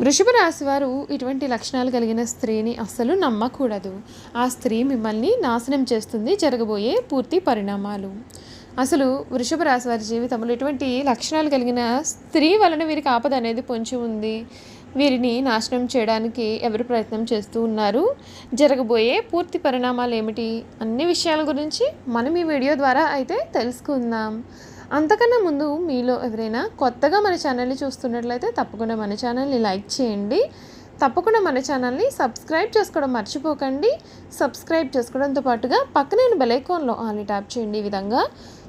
వృషభ రాశి వారు ఇటువంటి లక్షణాలు కలిగిన స్త్రీని అస్సలు నమ్మకూడదు. ఆ స్త్రీ మిమ్మల్ని నాశనం చేస్తుంది జరగబోయే పూర్తి పరిణామాలు. అసలు వృషభ రాశి వారి జీవితంలో ఇటువంటి లక్షణాలు కలిగిన స్త్రీ వలన వీరికి ఆపద అనేది పొంచి ఉంది. వీరిని నాశనం చేయడానికి ఎవరు ప్రయత్నం చేస్తూ ఉన్నారు? జరగబోయే పూర్తి పరిణామాలు ఏమిటి? అన్ని విషయాల గురించి మనం ఈ వీడియో ద్వారా అయితే తెలుసుకుందాం. అంతకన్నా ముందు మీలో ఎవరైనా కొత్తగా మన ఛానల్ని చూస్తున్నట్లయితే తప్పకుండా మన ఛానల్ని లైక్ చేయండి. తప్పకుండా మన ఛానల్ని సబ్స్క్రైబ్ చేసుకోవడం మర్చిపోకండి. సబ్స్క్రైబ్ చేసుకోవడంతో పాటుగా పక్కనే బెలైకాన్లో ఆల్ని ట్యాప్ చేయండి ఈ విధంగా.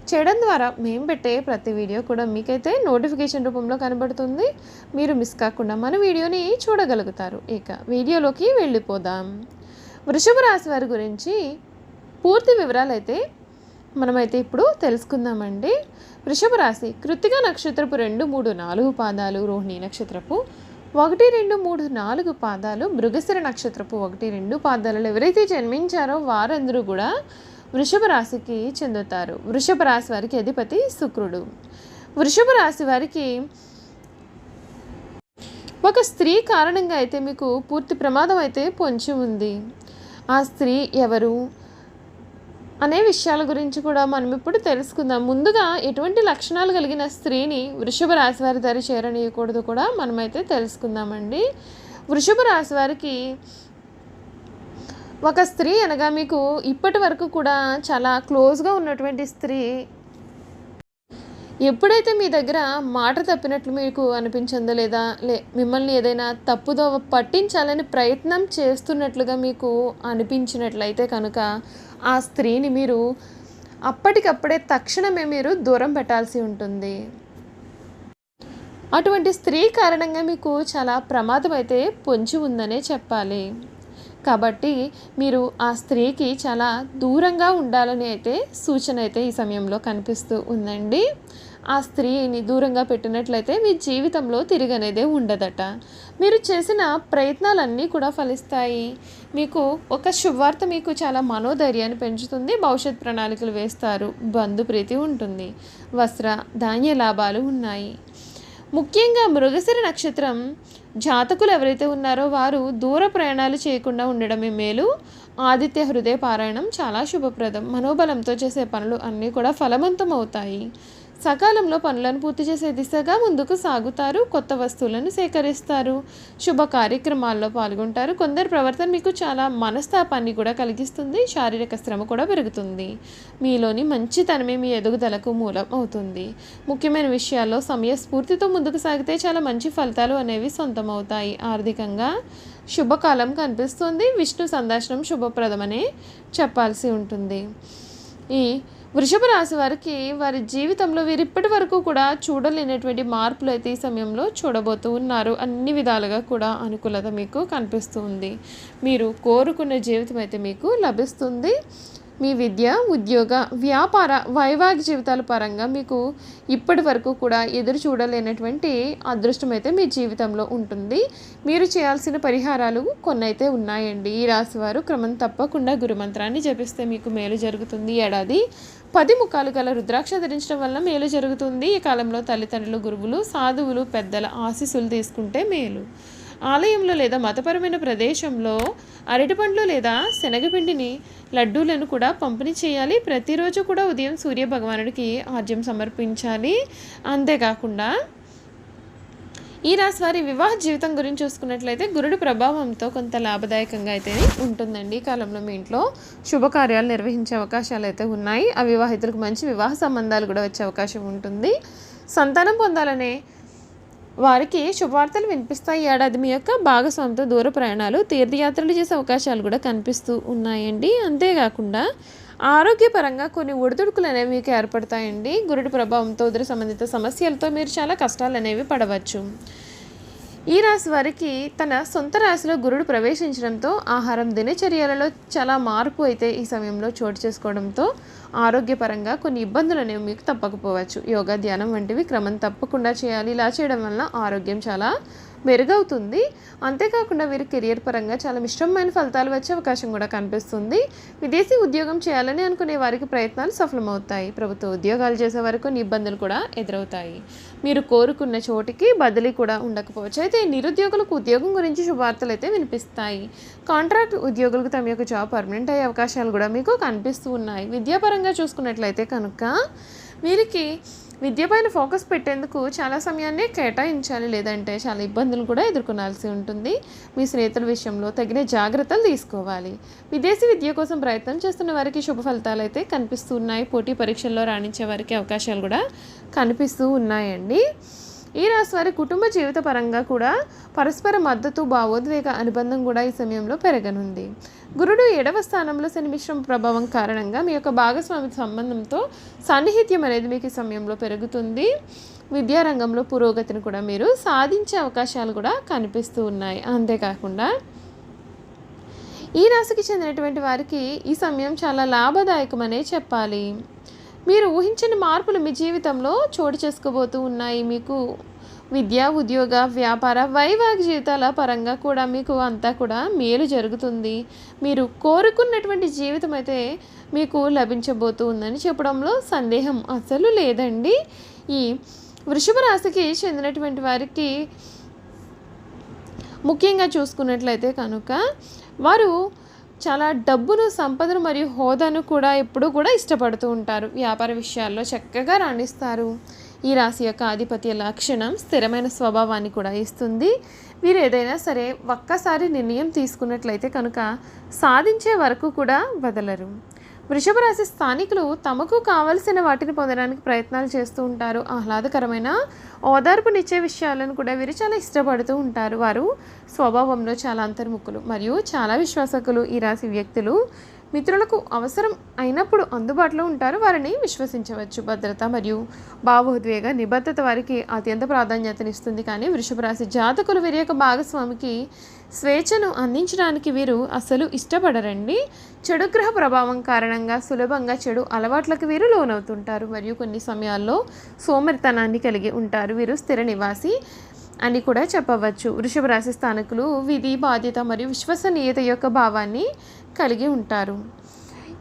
చేయడం ద్వారా మేము పెట్టే ప్రతి వీడియో కూడా మీకైతే నోటిఫికేషన్ రూపంలో కనబడుతుంది. మీరు మిస్ కాకుండా మన వీడియోని చూడగలుగుతారు. ఇక వీడియోలోకి వెళ్ళిపోదాం. వృషభ రాశి వారి గురించి పూర్తి వివరాలు అయితే మనమైతే ఇప్పుడు తెలుసుకుందామండి. వృషభ రాశి కృతిక నక్షత్రపు రెండు మూడు నాలుగు పాదాలు రోహిణి నక్షత్రపు ఒకటి రెండు మూడు నాలుగు పాదాలు మృగశిర నక్షత్రపు ఒకటి రెండు పాదాలలో ఎవరైతే జన్మించారో వారందరూ కూడా వృషభ రాశికి చెందుతారు. వృషభ రాశి వారికి అధిపతి శుక్రుడు. వృషభ రాశి వారికి ఒక స్త్రీ కారణంగా అయితే మీకు పూర్తి ప్రమాదం అయితే పొంచి ఉంది. ఆ స్త్రీ ఎవరు? అనే విషయాల గురించి కూడా మనం ఇప్పుడు తెలుసుకుందాం. ముందుగా ఎటువంటి లక్షణాలు కలిగిన స్త్రీని వృషభ రాశి వారి దరి చేరనీయకూడదు కూడా మనమైతే తెలుసుకుందామండి. వృషభ రాశి వారికి ఒక స్త్రీ అనగా మీకు ఇప్పటి వరకు కూడా చాలా క్లోజ్గా ఉన్నటువంటి స్త్రీ. ఎప్పుడైతే మీ దగ్గర మాట తప్పినట్లు మీకు అనిపించిందో లేదా లే మిమ్మల్ని ఏదైనా తప్పుదో పట్టించాలని ప్రయత్నం చేస్తున్నట్లుగా మీకు అనిపించినట్లయితే కనుక ఆ స్త్రీని మీరు అప్పటికప్పుడే తక్షణమే మీరు దూరం పెట్టాల్సి ఉంటుంది. అటువంటి స్త్రీ కారణంగా మీకు చాలా ప్రమాదం అయితే పొంచి ఉందనే చెప్పాలి. కాబట్టి మీరు ఆ స్త్రీకి చాలా దూరంగా ఉండాలని అయితే సూచన అయితే ఈ సమయంలో కనిపిస్తూ ఉందండి. ఆ స్త్రీని దూరంగా పెట్టినట్లయితే మీ జీవితంలో తిరిగనేదే ఉండదట. మీరు చేసిన ప్రయత్నాలన్నీ కూడా ఫలిస్తాయి. మీకు ఒక శుభవార్త మీకు చాలా మనోధైర్యాన్ని పెంచుతుంది భవిష్యత్ ప్రణాళికలు వేస్తారు బంధుప్రీతి ఉంటుంది వస్త్ర ధాన్య లాభాలు ఉన్నాయి. ముఖ్యంగా మృగశిర నక్షత్రం జాతకులు ఎవరైతే ఉన్నారో వారు దూర ప్రయాణాలు చేయకుండా ఉండడమే మేలు. ఆదిత్య హృదయ పారాయణం చాలా శుభప్రదం. మనోబలంతో చేసే పనులు అన్నీ కూడా ఫలవంతం అవుతాయి సకాలంలో పనులను పూర్తి చేసే దిశగా ముందుకు సాగుతారు. కొత్త వస్తువులను సేకరిస్తారు. శుభ కార్యక్రమాల్లో పాల్గొంటారు. కొందరు ప్రవర్తన మీకు చాలా మనస్తాపాన్ని కూడా కలిగిస్తుంది. శారీరక శ్రమ కూడా పెరుగుతుంది. మీలోని మంచితనమే మీ ఎదుగుదలకు మూలం అవుతుంది. ముఖ్యమైన విషయాల్లో సమయస్ఫూర్తితో ముందుకు సాగితే చాలా మంచి ఫలితాలు అనేవి సొంతమవుతాయి. ఆర్థికంగా శుభకాలం కనిపిస్తుంది. విష్ణు సందర్శనం శుభప్రదమనే చెప్పాల్సి ఉంటుంది. ఈ వృషభ రాశి వారికి వారి జీవితంలో వీరు ఇప్పటి వరకు కూడా చూడలేనటువంటి మార్పులు అయితే ఈ సమయంలో చూడబోతూ ఉన్నారు. అన్ని విధాలుగా కూడా అనుకూలత మీకు కనిపిస్తుంది. మీరు కోరుకున్న జీవితం అయితే మీకు లభిస్తుంది. మీ విద్య ఉద్యోగ వ్యాపార వైవాహిక జీవితాల పరంగా మీకు ఇప్పటి వరకు కూడా ఎదురు చూడలేనటువంటి అదృష్టం అయితే మీ జీవితంలో ఉంటుంది. మీరు చేయాల్సిన పరిహారాలు కొన్ని అయితే ఉన్నాయండి. ఈ రాశి వారు క్రమం తప్పకుండా గురుమంత్రాన్ని జపిస్తే మీకు మేలు జరుగుతుంది. ఏడాది పది ముఖాలు గల రుద్రాక్ష ధరించడం వల్ల మేలు జరుగుతుంది. ఈ కాలంలో తల్లిదండ్రులు గురువులు సాధువులు పెద్దల ఆశీస్సులు తీసుకుంటే మేలు. ఆలయంలో లేదా మతపరమైన ప్రదేశంలో అరటిపండ్లు లేదా శనగపిండిని లడ్డూలను కూడా పంపిణీ చేయాలి. ప్రతిరోజు కూడా ఉదయం సూర్య భగవానుడికి ఆర్జ్యం సమర్పించాలి. అంతేకాకుండా ఈ రాశి వారి వివాహ జీవితం గురించి చూసుకున్నట్లయితే గురుడి ప్రభావంతో కొంత లాభదాయకంగా అయితే ఉంటుందండి ఈ కాలంలో మీ ఇంట్లో. శుభకార్యాలు నిర్వహించే అవకాశాలు అయితే ఉన్నాయి. అవివాహితులకు మంచి వివాహ సంబంధాలు కూడా వచ్చే అవకాశం ఉంటుంది. సంతానం పొందాలనే వారికి శుభవార్తలు వినిపిస్తాయి. ఈ ఏడాది మీ యొక్క భాగస్వామితో దూర ప్రయాణాలు తీర్థయాత్రలు చేసే అవకాశాలు కూడా కనిపిస్తూ ఉన్నాయండి. అంతేకాకుండా ఆరోగ్యపరంగా కొన్ని ఒడిదుడుకులు అనేవి మీకు ఏర్పడతాయండి. గురుడి ప్రభావంతో ఉదర సంబంధిత సమస్యలతో మీరు చాలా కష్టాలు అనేవి పడవచ్చు. ఈ రాశి వారికి తన సొంత రాశిలో గురుడు ప్రవేశించడంతో ఆహారం దినచర్యలలో చాలా మార్పు అయితే ఈ సమయంలో చోటు చేసుకోవడంతో ఆరోగ్యపరంగా కొన్ని ఇబ్బందులు అనేవి మీకు తప్పకపోవచ్చు. యోగా ధ్యానం వంటివి క్రమం తప్పకుండా చేయాలి. ఇలా చేయడం వలన ఆరోగ్యం చాలా మెరుగవుతుంది. అంతేకాకుండా వీరు కెరియర్ పరంగా చాలా మిశ్రమమైన ఫలితాలు వచ్చే అవకాశం కూడా కనిపిస్తుంది. విదేశీ ఉద్యోగం చేయాలని అనుకునే వారికి ప్రయత్నాలు సఫలమవుతాయి. ప్రభుత్వ ఉద్యోగాలు చేసే వారికి కొన్ని ఇబ్బందులు కూడా ఎదురవుతాయి. మీరు కోరుకున్న చోటికి బదిలీ కూడా ఉండకపోవచ్చు. అయితే నిరుద్యోగులకు ఉద్యోగం గురించి శుభార్తలు అయితే వినిపిస్తాయి. కాంట్రాక్ట్ ఉద్యోగులకు తమ యొక్క జాబ్ పర్మనెంట్ అయ్యే అవకాశాలు కూడా మీకు కనిపిస్తూ ఉన్నాయి. విద్యాపరంగా చూసుకున్నట్లయితే కనుక వీరికి విద్యపైన ఫోకస్ పెట్టేందుకు చాలా సమయాన్ని కేటాయించాలి లేదంటే చాలా ఇబ్బందులు కూడా ఎదుర్కొనాల్సి ఉంటుంది. మీ స్నేహితుల విషయంలో తగిన జాగ్రత్తలు తీసుకోవాలి. విదేశీ విద్య కోసం ప్రయత్నం చేస్తున్న వారికి శుభ ఫలితాలు అయితే కనిపిస్తూ ఉన్నాయి. పోటీ పరీక్షల్లో రాణించే వారికి అవకాశాలు కూడా కనిపిస్తూ ఉన్నాయండి. ఈ రాశి వారి కుటుంబ జీవిత పరంగా కూడా పరస్పర మద్దతు భావోద్వేగ అనుబంధం కూడా ఈ సమయంలో పెరగనుంది. గురుడు ఏడవ స్థానంలో శని మిశ్రమ ప్రభావం కారణంగా మీ యొక్క భాగస్వామి సంబంధంతో సాన్నిహిత్యం అనేది మీకు ఈ సమయంలో పెరుగుతుంది. విద్యారంగంలో పురోగతిని కూడా మీరు సాధించే అవకాశాలు కూడా కనిపిస్తూ ఉన్నాయి. అంతేకాకుండా ఈ రాశికి చెందినటువంటి వారికి ఈ సమయం చాలా లాభదాయకమనే చెప్పాలి. మీరు ఊహించని మార్పులు మీ జీవితంలో చోటు చేసుకోబోతూ ఉన్నాయి. మీకు విద్య ఉద్యోగ వ్యాపార వైవాహిక జీవితాల పరంగా కూడా మీకు అంతా కూడా మేలు జరుగుతుంది. మీరు కోరుకున్నటువంటి జీవితం అయితే మీకు లభించబోతూ ఉందని చెప్పడంలో సందేహం అసలు లేదండి. ఈ వృషభ రాశికి చెందినటువంటి వారికి ముఖ్యంగా చూసుకున్నట్లయితే కనుక వారు చాలా డబ్బును సంపదను మరియు హోదాను కూడా ఎప్పుడూ కూడా ఇష్టపడుతూ ఉంటారు. వ్యాపార విషయాల్లో చక్కగా రాణిస్తారు. ఈ రాశి యొక్క ఆధిపత్య లక్షణం స్థిరమైన స్వభావాన్ని కూడా ఇస్తుంది. వీరు ఏదైనా సరే ఒక్కసారి నిర్ణయం తీసుకున్నట్లయితే కనుక సాధించే వరకు కూడా వదలరు. వృషభ రాశి స్థానికులు తమకు కావలసిన వాటిని పొందడానికి ప్రయత్నాలు చేస్తూ ఉంటారు. ఆహ్లాదకరమైన ఓదార్పునిచ్చే విషయాలను కూడా వీరు చాలా ఇష్టపడుతూ ఉంటారు. వారు స్వభావంలో చాలా అంతర్ముఖులు మరియు చాలా విశ్వాసకులు. ఈ రాశి వ్యక్తులు మిత్రులకు అవసరం అయినప్పుడు అందుబాటులో ఉంటారు. వారిని విశ్వసించవచ్చు. భద్రత మరియు భావోద్వేగ నిబద్ధత వారికి అత్యంత ప్రాధాన్యతనిస్తుంది. కానీ వృషభ రాశి జాతకులు వీరి యొక్క భాగస్వామికి స్వేచ్ఛను అందించడానికి వీరు అసలు ఇష్టపడరండి. చెడు గ్రహ ప్రభావం కారణంగా సులభంగా చెడు అలవాట్లకు వీరు లోనవుతుంటారు. మరియు కొన్ని సమయాల్లో సోమరితనాన్ని కలిగి ఉంటారు. వీరు స్థిర నివాసి అని కూడా చెప్పవచ్చు. వృషభ రాశి స్థానికులు విధి బాధ్యత మరియు విశ్వసనీయత యొక్క భావాన్ని కలిగి ఉంటారు.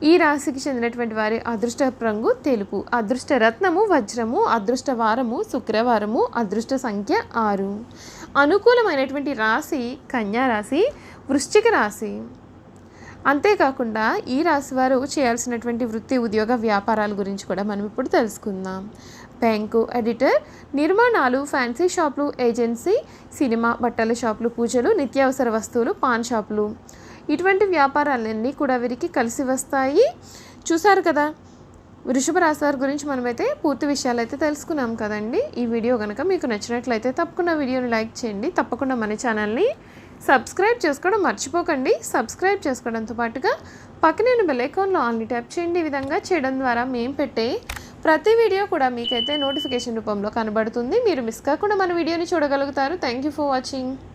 ఈ రాశికి చెందినటువంటి వారి అదృష్ట రంగు తెలుపు. అదృష్ట రత్నము వజ్రము అదృష్ట వారము శుక్రవారము అదృష్ట సంఖ్య ఆరు. అనుకూలమైనటువంటి రాశి కన్యా రాశి వృశ్చిక రాశి. అంతేకాకుండా ఈ రాశి వారు చేయాల్సినటువంటి వృత్తి ఉద్యోగ వ్యాపారాల గురించి కూడా మనం ఇప్పుడు తెలుసుకుందాం. బ్యాంకు ఎడిటర్ నిర్మాణాలు ఫ్యాన్సీ షాపులు ఏజెన్సీ సినిమా బట్టల షాపులు పూజలు నిత్యావసర వస్తువులు పాన్ షాపులు. ఇటువంటి వ్యాపారాలన్నీ కూడా వీరికి కలిసి వస్తాయి. చూసారు కదా? వృషభ రాశి వారి గురించి మనమైతే పూర్తి విషయాలు అయితే తెలుసుకున్నాం కదండి. ఈ వీడియో కనుక మీకు నచ్చినట్లయితే తప్పకుండా వీడియోని లైక్ చేయండి. తప్పకుండా మన ఛానల్ని సబ్స్క్రైబ్ చేసుకోవడం మర్చిపోకండి. సబ్స్క్రైబ్ చేసుకోవడంతో పాటుగా పక్కనే బెల్ ఐకాన్లో ఆన్లీ ట్యాప్ చేయండి. ఈ విధంగా చేయడం ద్వారా మేము పెట్టే ప్రతి వీడియో కూడా మీకైతే నోటిఫికేషన్ రూపంలో కనబడుతుంది. మీరు మిస్ కాకుండా మన వీడియోని చూడగలుగుతారు. Thank you for watching.